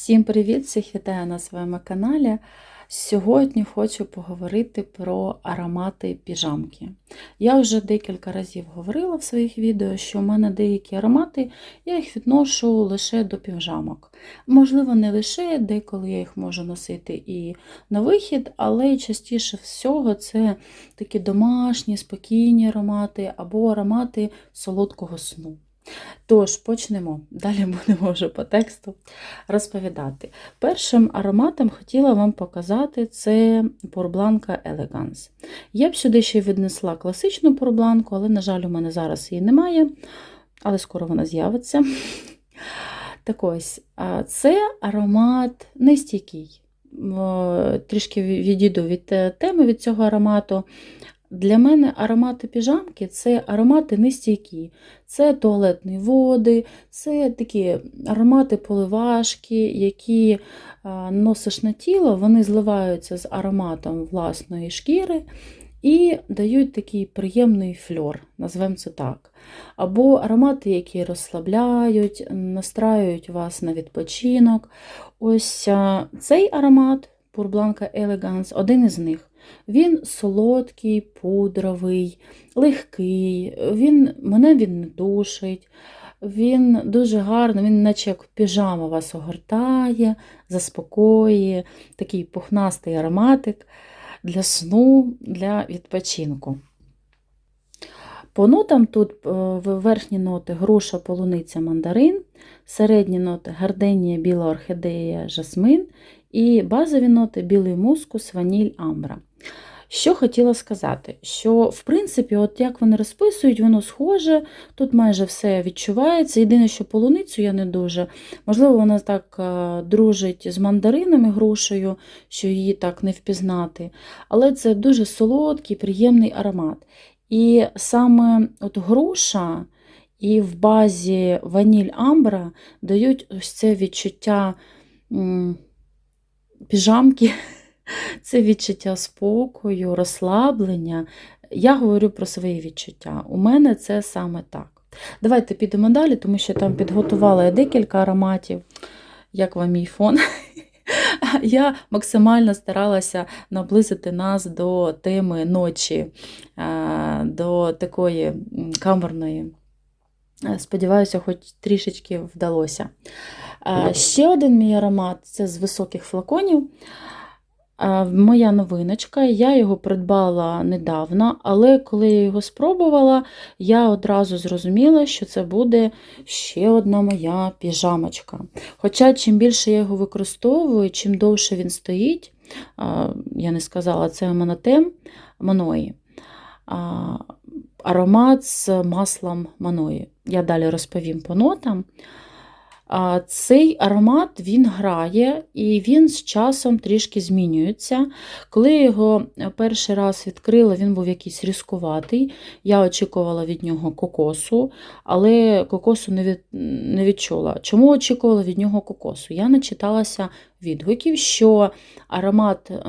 Всім привіт! Всіх вітаю на своєму каналі. Сьогодні хочу поговорити про аромати піжамки. Я вже декілька разів говорила в своїх відео, що в мене деякі аромати, я їх відношу лише до піжамок. Можливо, не лише, деколи я їх можу носити і на вихід, але частіше всього це такі домашні, спокійні аромати або аромати солодкого сну. Тож, почнемо. Далі будемо вже по тексту розповідати. Першим ароматом хотіла вам показати це порбланка Elegance. Я б сюди ще віднесла класичну порбланку, але, на жаль, у мене зараз її немає, але скоро вона з'явиться. Так ось, це аромат нестійкий. Трішки відійду від теми від цього аромату. Для мене аромати піжамки це аромати нестійкі. Це туалетні води, це такі аромати поливашки, які носиш на тіло, вони зливаються з ароматом власної шкіри і дають такий приємний фльор, назвемо це так. Або аромати, які розслабляють, настраюють вас на відпочинок. Ось цей аромат Purblанка Elegance, один із них. Він солодкий, пудровий, легкий, він, мене він не душить, він дуже гарний, він наче як піжама вас огортає, заспокоює, такий пухнастий ароматик для сну, для відпочинку. По нотам тут е, верхні ноти груша, полуниця, мандарин, середні ноти гарденія, біла орхідея, жасмин і базові ноти білий мускус, ваніль, амбра. Що хотіла сказати, що, в принципі, от як вони розписують, воно схоже, тут майже все відчувається. Єдине, що полуницю я не дуже. Можливо, вона так е, дружить з мандаринами грушею, що її так не впізнати. Але це дуже солодкий, приємний аромат. І саме от груша і в базі ваніль амбра дають ось це відчуття піжамки. Це відчуття спокою, розслаблення. Я говорю про свої відчуття. У мене це саме так. Давайте підемо далі, тому що там підготувала я декілька ароматів, як вам мій фон. Я максимально старалася наблизити нас до теми ночі, до такої камерної. Сподіваюся, хоч трішечки вдалося. Ще один мій аромат це з високих флаконів. Моя новиночка, я його придбала недавно, але коли я його спробувала, я одразу зрозуміла, що це буде ще одна моя піжамочка. Хоча, чим більше я його використовую, чим довше він стоїть, я не сказала, це монотем Маної. Аромат з маслом Маної. Я далі розповім по нотам. Цей аромат він грає і він з часом трішки змінюється. Коли я його перший раз відкрила, він був якийсь різкуватий. Я очікувала від нього кокосу, але кокосу не від, не відчула. Чому очікувала від нього кокосу? Я начиталася відгуків, що аромат е,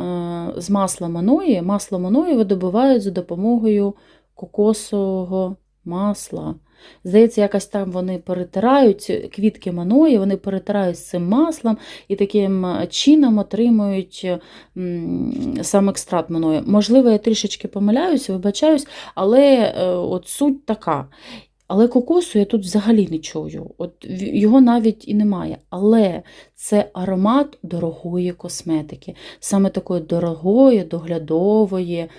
з масла маної, масло маної видобувають за допомогою кокосового масла. Здається, якось там вони перетирають квітки маної, вони перетирають з цим маслом і таким чином отримують сам екстракт маної. Можливо, я трішечки помиляюся, вибачаюсь, але е, от суть така. Але кокосу я тут взагалі не чую. От Його навіть і немає. Але це аромат дорогої косметики, саме такої дорогої, доглядової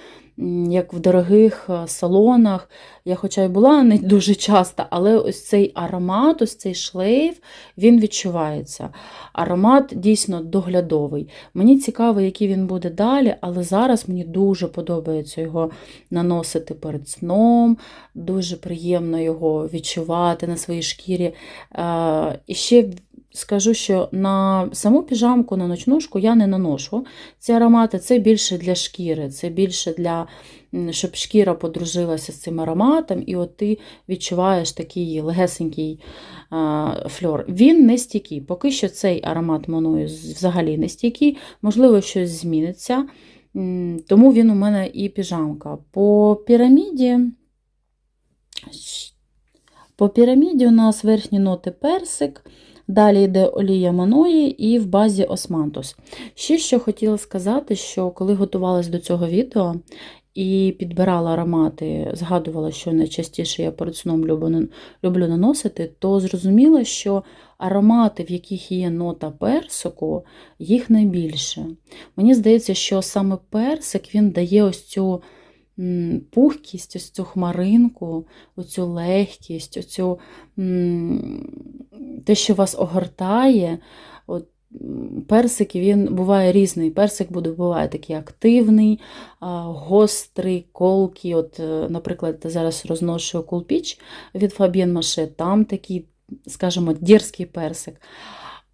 як в дорогих е, салонах. Я хоча й була не дуже часто, але ось цей аромат, ось цей шлейф, він відчувається. Аромат дійсно доглядовий. Мені цікаво, який він буде далі, але зараз мені дуже подобається його наносити перед сном, дуже приємно його відчувати на своїй шкірі. Е, і ще скажу, що на саму піжамку, на ночнушку я не наношу ці аромати. Це більше для шкіри, це більше для, щоб шкіра подружилася з цим ароматом, і от ти відчуваєш такий легесенький фльор. Він не стійкий. Поки що цей аромат маною взагалі не стійкий, можливо, щось зміниться. Тому він у мене і піжамка. По піраміді. По піраміді у нас верхні ноти персик, Далі йде олія Маної і в базі Османтус. Ще що хотіла сказати, що коли готувалась до цього відео і підбирала аромати, згадувала, що найчастіше я перед сном люблю, наносити, то зрозуміла, що аромати, в яких є нота персику, їх найбільше. Мені здається, що саме персик він дає ось цю пухкість, ось цю хмаринку, оцю легкість, оцю, те, що вас огортає. От, Персик він буває різний. Персик буде, буває такий активний, гострий, колкий. От, е, Наприклад, зараз розношую кулпіч від Fabienne Mache, там такий, скажімо, дерзкий персик.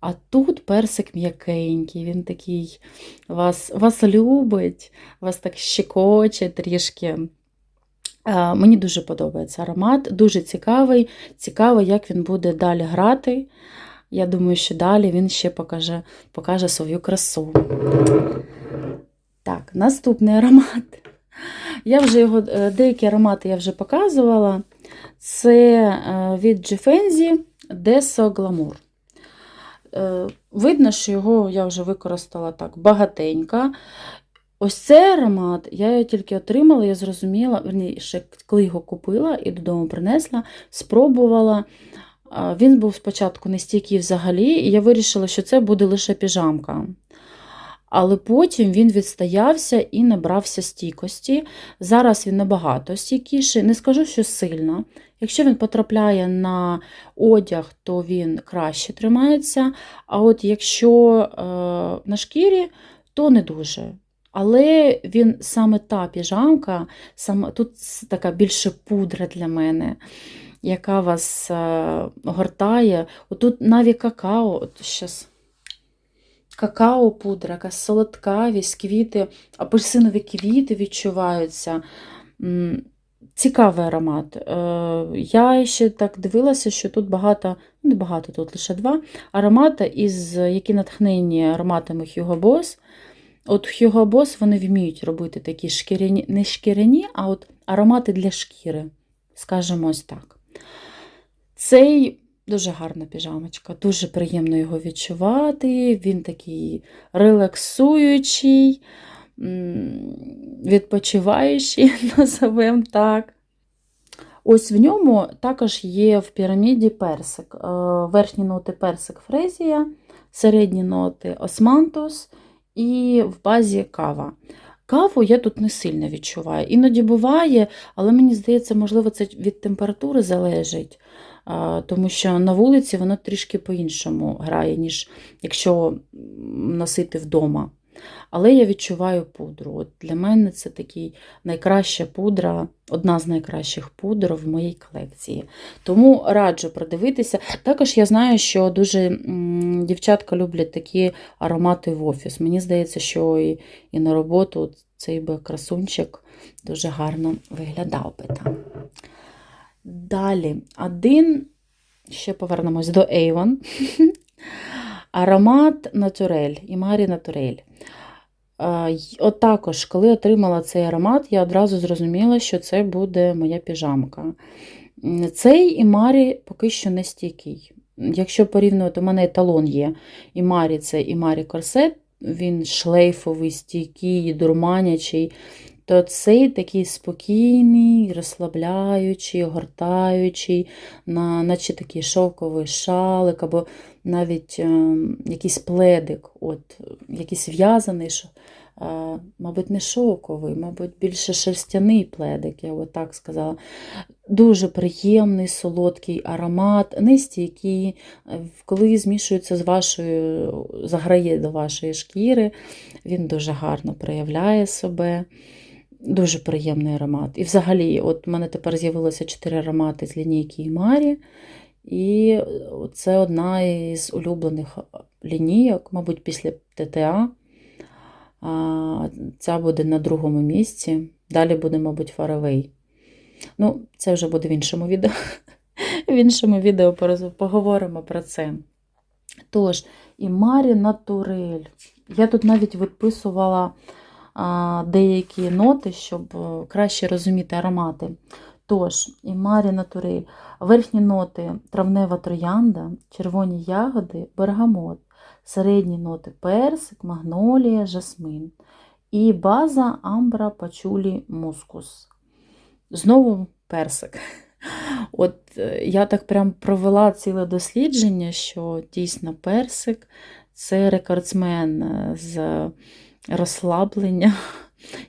А тут персик м'якенький, він такий вас, вас любить, вас так щекоче трішки. Мені дуже подобається аромат, дуже цікавий. Цікаво, як він буде далі грати. Я думаю, що далі він ще покаже, покаже свою красу. Так, наступний аромат. Я вже його, е, деякі аромати я вже показувала. Це е, від Givenchy Deso Glamour. Е, Видно, що його я вже використала так багатенько. Ось цей аромат я його тільки отримала, я зрозуміла, верніше, коли його купила і додому принесла, спробувала. Він був спочатку не стійкий взагалі, і я вирішила, що це буде лише піжамка. Але потім він відстоявся і набрався стійкості. Зараз він набагато стійкіший. Не скажу, що сильно. Якщо він потрапляє на одяг, то він краще тримається. А от якщо е, на шкірі, то не дуже. Але він саме та піжамка, саме, тут така більше пудра для мене, яка вас е, гортає. Отут навіть какао, от щас, какао пудра, якась солодкавість, квіти, апельсинові квіти відчуваються. Цікавий аромат. Е, Я ще так дивилася, що тут багато, ну не багато, тут лише два аромати, із, які натхнені ароматами Hugo Boss. От Hugo Boss вони вміють робити такі шкіряні, не шкіряні, а от аромати для шкіри, скажімо ось так. Цей дуже гарна піжамочка, дуже приємно його відчувати. Він такий релаксуючий, відпочиваючий, називаємо так. Ось в ньому також є в піраміді персик. Е, Верхні ноти персик фрезія, середні ноти османтус і в базі кава. Каву я тут не сильно відчуваю. Іноді буває, але мені здається, можливо, це від температури залежить, тому що на вулиці воно трішки по-іншому грає, ніж якщо носити вдома. Але я відчуваю пудру. От Для мене це такий найкраща пудра, одна з найкращих пудр в моїй колекції. Тому раджу продивитися. Також я знаю, що дуже дівчатка люблять такі аромати в офіс. Мені здається, що і, і на роботу цей би красунчик дуже гарно виглядав би там. Далі, один, ще повернемось до Avon. Аромат Натурель, Імарі Натурель. От також, коли отримала цей аромат, я одразу зрозуміла, що це буде моя піжамка. Цей Імарі поки що не стійкий. Якщо порівнювати, у мене еталон є. Імарі це Імарі Корсет, він шлейфовий, стійкий, дурманячий. То цей такий спокійний, розслабляючий, гортаючий, на, наче такий шовковий шалик, або навіть е, якийсь пледик, от, якийсь в'язаний, е, мабуть, не шовковий, мабуть, більше шерстяний пледик, я би так сказала. Дуже приємний, солодкий аромат, нестійкий, коли змішується з вашою, заграє до вашої шкіри, він дуже гарно проявляє себе. Дуже приємний аромат. І взагалі, от в мене тепер з'явилося 4 аромати з лінійки Імарі. І це одна із улюблених лінійок, мабуть, після ТТА. Ця буде на другому місці. Далі буде, мабуть, Фаравей. Ну, це вже буде в іншому відео. В іншому відео поговоримо про це. Тож, і Марі Натурель. Я тут навіть виписувала деякі ноти, щоб краще розуміти аромати. Тож, і Марі Натурель, верхні ноти травнева троянда, червоні ягоди, бергамот, середні ноти персик, магнолія, жасмин. І база амбра пачулі мускус. Знову персик. От е, я так прям провела ціле дослідження, що дійсно персик це рекордсмен е, з розслаблення.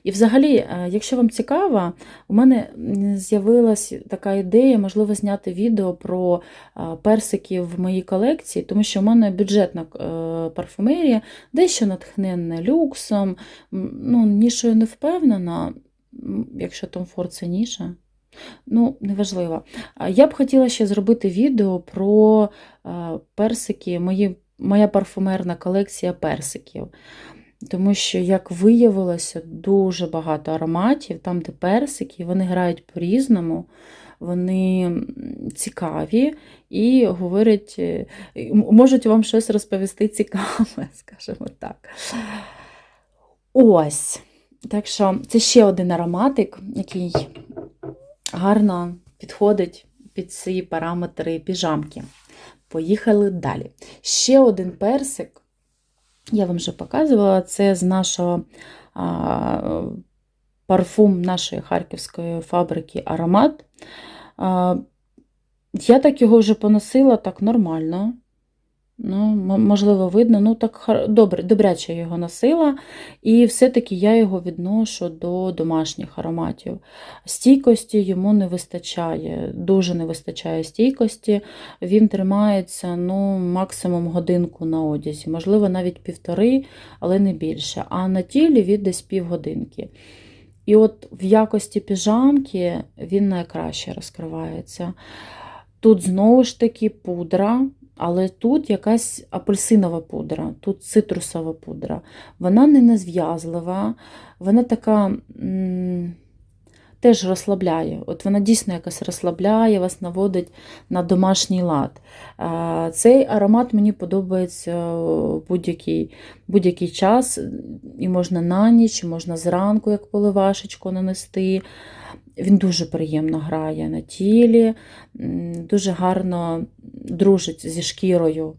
І взагалі, е, якщо вам цікаво, у мене м, з'явилась така ідея, можливо, зняти відео про е, персики в моїй колекції, тому що в мене бюджетна е, парфумерія, дещо натхненна люксом. Ну, нішою не впевнена, якщо Tom Ford це ніша. Ну, неважливо. Я б хотіла ще зробити відео про персики, мої, моя парфумерна колекція персиків. Тому що, як виявилося, дуже багато ароматів, там, де персики, вони грають по-різному, вони цікаві і говорять, е, можуть вам щось розповісти цікаве, скажімо так. Ось. Так що це ще один ароматик, який гарно підходить під ці параметри піжамки. Поїхали далі. Ще один персик, я вам вже показувала, це з нашого а, парфум нашої харківської фабрики Аромат. А, я так його вже поносила так нормально. Ну, можливо, видно, ну так добре, добряче його носила, і все-таки я його відношу до домашніх ароматів. Стійкості йому не вистачає, дуже не вистачає стійкості. Він тримається ну, максимум годинку на одязі, можливо, навіть півтори, але не більше. А на тілі він десь півгодинки. І от в якості піжамки він найкраще розкривається. Тут знову ж таки пудра, але тут якась апельсинова пудра, тут цитрусова пудра. Вона не незв'язлива, вона така м, теж розслабляє. От Вона дійсно якась розслабляє, вас наводить на домашній лад. Е, Цей аромат мені подобається будь-який, будь-який час, і можна на ніч, і можна зранку, як поливашечку нанести. Він дуже приємно грає на тілі, дуже гарно дружить зі шкірою,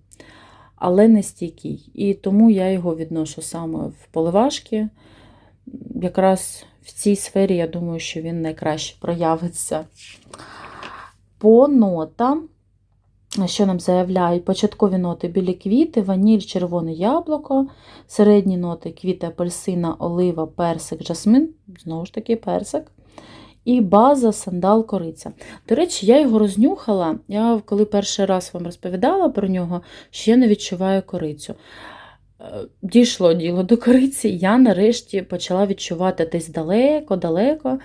але не стійкий. І тому я його відношу саме в поливашки. Якраз в цій сфері, я думаю, що він найкраще проявиться. По нотам, що нам заявляють, початкові ноти білі квіти, ваніль, червоне яблуко, середні ноти квіти апельсина, олива, персик, жасмин, знову ж таки персик. І база сандал кориця. До речі, я його рознюхала. Я коли перший раз вам розповідала про нього, я не відчуваю корицю. Е, Дійшло діло до кориці, я нарешті почала відчувати десь далеко-далеко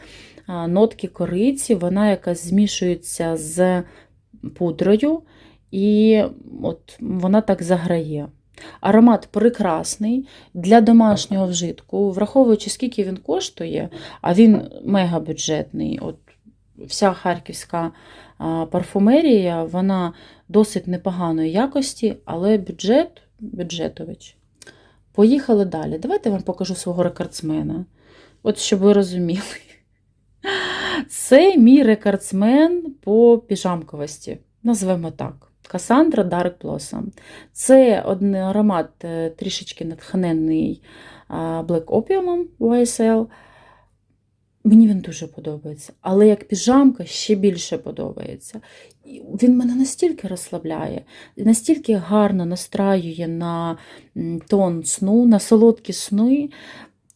нотки кориці, вона якась змішується з пудрою, і от вона так заграє. Аромат прекрасний для домашнього вжитку, враховуючи, скільки він коштує, а він мега бюджетний. От вся харківська парфумерія, вона досить непоганої якості, але бюджет бюджетович. Поїхали далі. Давайте я вам покажу свого рекордсмена. От щоб ви розуміли. Це мій рекордсмен по піжамковості. Назвемо так. Касандра Dark Blossom. Це один аромат е, трішечки натхнений Black Opium YSL. Мені він дуже подобається. Але як піжамка ще більше подобається. Він мене настільки розслабляє, настільки гарно настраює на тон сну, на солодкі сни.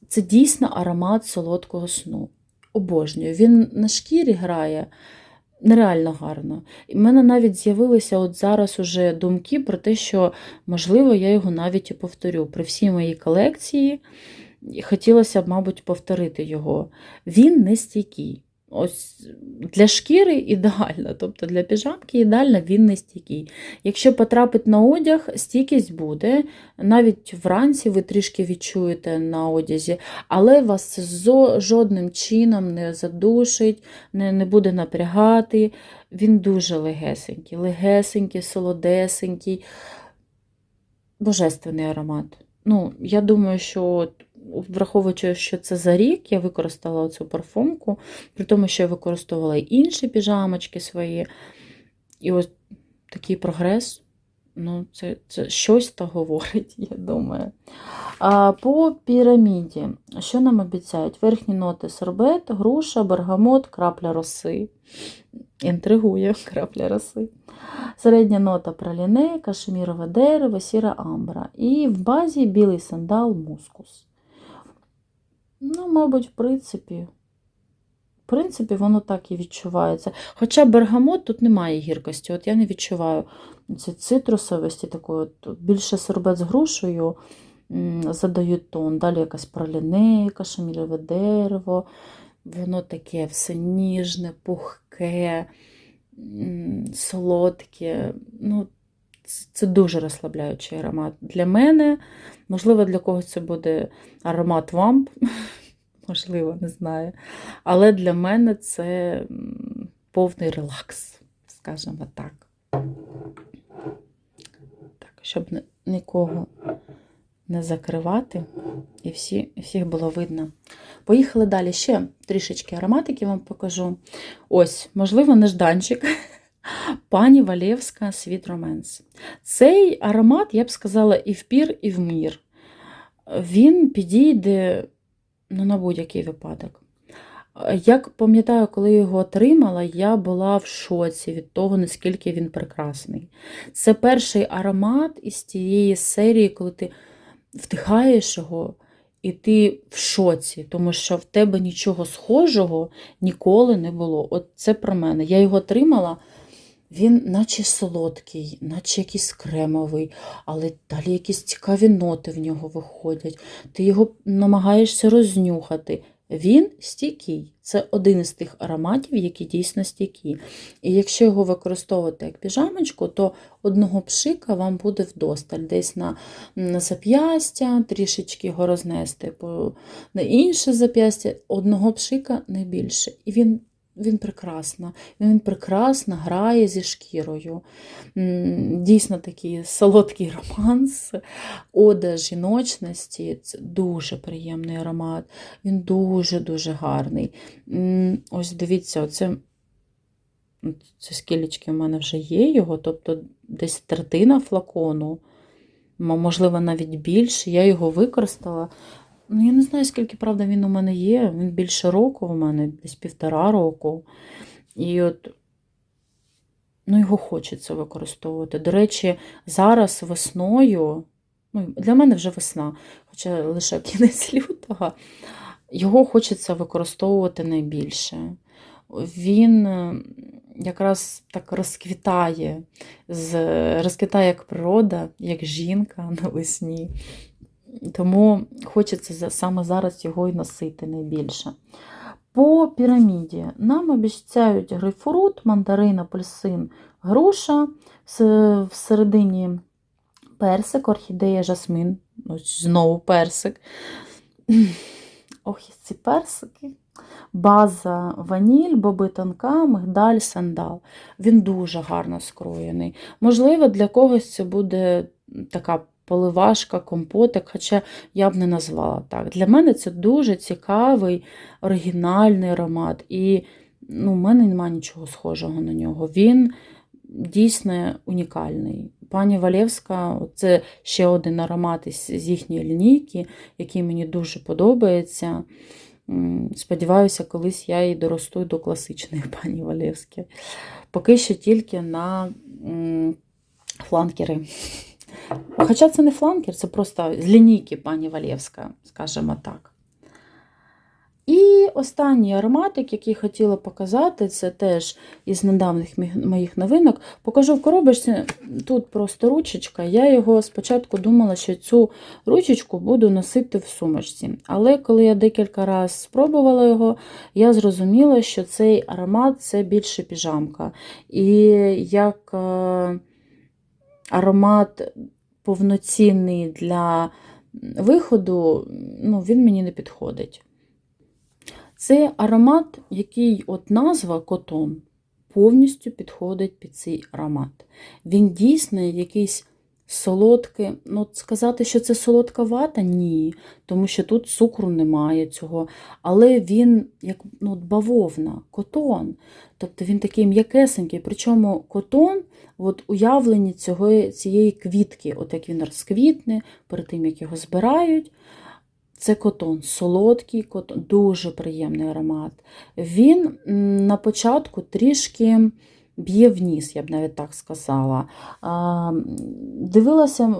Це дійсно аромат солодкого сну. Обожнюю. Він на шкірі грає нереально гарно. І в мене навіть з'явилися от зараз уже думки про те, що, можливо, я його навіть і повторю. При всій моїй колекції хотілося б, мабуть, повторити його. Він не стійкий. Ось для шкіри ідеально, тобто для піжамки ідеально він не стійкий. Якщо потрапить на одяг, стійкість буде. Навіть вранці ви трішки відчуєте на одязі, але вас жодним чином не задушить, не, не буде напрягати. Він дуже легесенький, легесенький, солодесенький, божественний аромат. Ну, я думаю, що враховуючи, що це за рік, я використала цю парфумку, при тому, що я використовувала і інші піжамочки свої. І ось такий прогрес. Ну, це, це щось то говорить, я думаю. А по піраміді, що нам обіцяють? Верхні ноти сорбет, груша, бергамот, крапля роси. Інтригує крапля роси. Середня нота праліне, кашемірове дерево, сіра амбра. І в базі білий сандал, мускус. Ну, мабуть, в принципі, в принципі, воно так і відчувається. Хоча бергамот тут немає гіркості. От я не відчуваю ці цитрусовості, такої, от, більше сорбет з грушею задають тон. Далі якась праліне, кашемірове дерево. Воно таке все ніжне, пухке, солодке. Ну, це дуже розслабляючий аромат. Для мене, можливо, для когось це буде аромат вамп, можливо, не знаю. Але для мене це повний релакс, скажімо так. Так, щоб нікого не закривати, і всі, всіх було видно. Поїхали далі. Ще трішечки ароматики вам покажу. Ось, можливо, нежданчик. Пані Валєвська Sweet Romance. Цей аромат, я б сказала, і в пір, і в мір. Він підійде ну, на будь-який випадок. Як пам'ятаю, коли його отримала, я була в шоці від того, наскільки він прекрасний. Це перший аромат із тієї серії, коли ти вдихаєш його, і ти в шоці, тому що в тебе нічого схожого ніколи не було. От це про мене. Я його отримала, він наче солодкий, наче якийсь кремовий, але далі якісь цікаві ноти в нього виходять. Ти його намагаєшся рознюхати. Він стійкий. Це один із тих ароматів, які дійсно стійкі. І якщо його використовувати як піжамочку, то одного пшика вам буде вдосталь. Десь на, на зап'ястя, трішечки його рознести на інше зап'ястя, одного пшика не більше. І він він прекрасно. Він прекрасно грає зі шкірою. Дійсно такий солодкий романс, ода жіночності. Це дуже приємний аромат. Він дуже-дуже гарний. Ось дивіться, оце, це скілечки в мене вже є його, тобто десь третина флакону, можливо, навіть більше. Я його використала. Ну, я не знаю, скільки, правда, він у мене є. Він більше року у мене, десь півтора року. І от ну, його хочеться використовувати. До речі, зараз весною, ну, для мене вже весна, хоча лише кінець лютого, його хочеться використовувати найбільше. Він е, якраз так розквітає, розквітає як природа, як жінка навесні. Тому хочеться саме зараз його і носити найбільше. По піраміді нам обіцяють грейпфрут, мандарин, апельсин, груша, всередині персик, орхідея, жасмин. Ось знову персик. Ох, ці персики. База ваніль, боби тонка, мигдаль, сандал. Він дуже гарно скроєний. Можливо, для когось це буде така поливашка, компотик, хоча я б не назвала так. Для мене це дуже цікавий, оригінальний аромат. І ну, в мене немає нічого схожого на нього. Він дійсно унікальний. Пані Валєвська це ще один аромат із їхньої лінійки, який мені дуже подобається. Сподіваюся, колись я і доросту до класичної пані Валєвської. Поки що тільки на фланкери. Хоча це не фланкер, це просто з лінійки пані Валєвська, скажімо так. І останній ароматик, який хотіла показати, це теж із недавніх моїх новинок. Покажу в коробочці, тут просто ручечка. Я його спочатку думала, що цю ручечку буду носити в сумочці. Але коли я декілька разів спробувала його, я зрозуміла, що цей аромат це більше піжамка. І як е, аромат повноцінний для виходу, ну, він мені не підходить. Це аромат, який от назва котон повністю підходить під цей аромат. Він дійсно якийсь солодке. Ну, сказати, що це солодка вата, ні, тому що тут цукру немає цього. Але він як ну, бавовна, котон. Тобто він такий м'якесенький. Причому котон от уявлені цього, цієї квітки, от як він розквітне, перед тим, як його збирають. Це котон, солодкий котон, дуже приємний аромат. Він на початку трішки б'є в ніс, я б навіть так сказала. Дивилася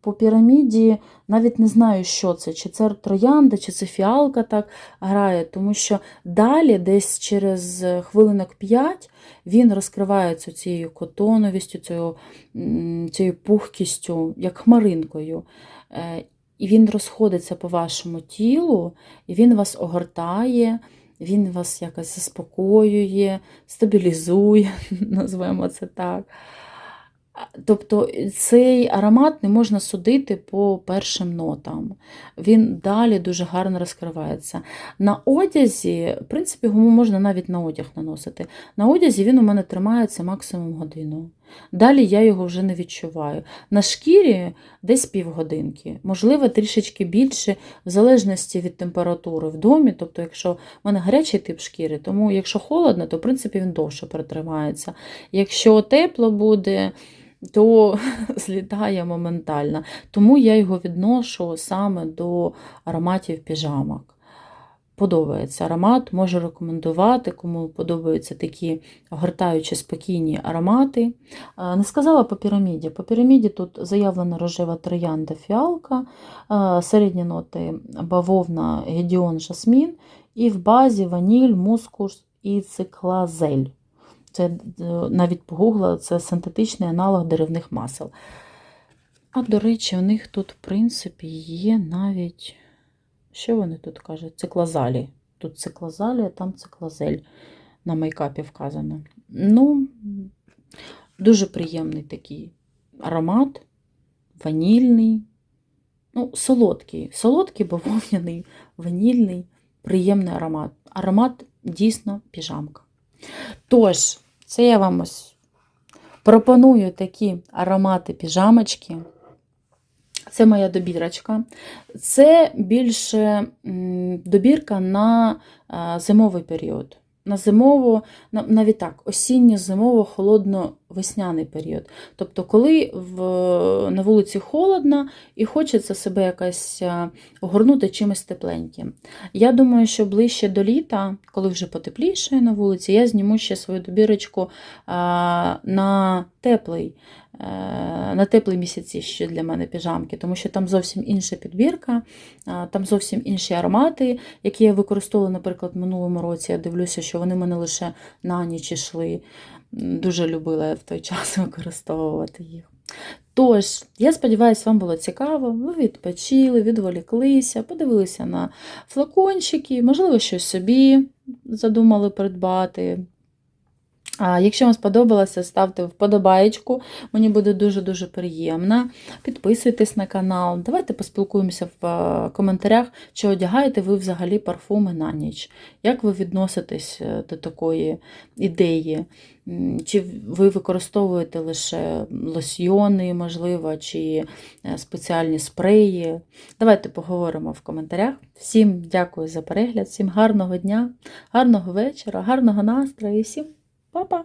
по піраміді, навіть не знаю, що це, чи це троянда, чи це фіалка так грає, тому що далі, десь через хвилинок 5, він розкривається цією котоновістю, цією, цією пухкістю, як хмаринкою. Е, І він розходиться по вашому тілу, і він вас огортає, він вас якось заспокоює, стабілізує, назвемо це так. Тобто цей аромат не можна судити по першим нотам. Він далі дуже гарно розкривається. На одязі, в принципі, його можна навіть на одяг наносити. На одязі він у мене тримається максимум годину. Далі я його вже не відчуваю. На шкірі десь півгодинки, можливо, трішечки більше, в залежності від температури в домі. Тобто, якщо в мене гарячий тип шкіри, тому якщо холодно, то в принципі він довше перетримається. Якщо тепло буде, то злітає моментально. Тому я його відношу саме до ароматів піжамок. Подобається аромат, можу рекомендувати, кому подобаються такі огортаючі спокійні аромати. Не сказала по піраміді. По піраміді тут заявлена рожева троянда фіалка, середні ноти бавовна, гедіон, жасмін, і в базі ваніль, мускус і циклазель. Це е, навіть погуглила, це синтетичний аналог деревних масел. А, до речі, у них тут, в принципі, є навіть. Що вони тут кажуть? Циклозалі. Тут циклозалі, а там циклозель на мейкапі вказано. Ну, дуже приємний такий аромат, ванільний, ну, солодкий. Солодкий, бавовняний, ванільний, приємний аромат. Аромат дійсно піжамка. Тож, це я вам ось пропоную такі аромати піжамочки. Це моя добірочка. Це більше добірка на зимовий період. На зимову, навіть так, осінньо-зимово, холодно-весняний період. Тобто, коли в, на вулиці холодно і хочеться себе якось огорнути чимось тепленьким. Я думаю, що ближче до літа, коли вже потепліше на вулиці, я зніму ще свою добірочку а, на теплий е, на теплі місяці ще для мене піжамки, тому що там зовсім інша підбірка, там зовсім інші аромати, які я використовувала, наприклад, в минулому році. Я дивлюся, що вони мене лише на ніч йшли. Дуже любила в той час використовувати їх. Тож, я сподіваюся, вам було цікаво. Ви відпочили, відволіклися, подивилися на флакончики, можливо, щось собі задумали придбати. Якщо вам сподобалося, ставте вподобаєчку, мені буде дуже-дуже приємно. Підписуйтесь на канал. Давайте поспілкуємося в е, коментарях, чи одягаєте ви взагалі парфуми на ніч. Як ви відноситесь е, до такої ідеї? Чи ви використовуєте лише лосьйони, можливо, чи е, спеціальні спреї? Давайте поговоримо в коментарях. Всім дякую за перегляд, всім гарного дня, гарного вечора, гарного настрою всім Па-па!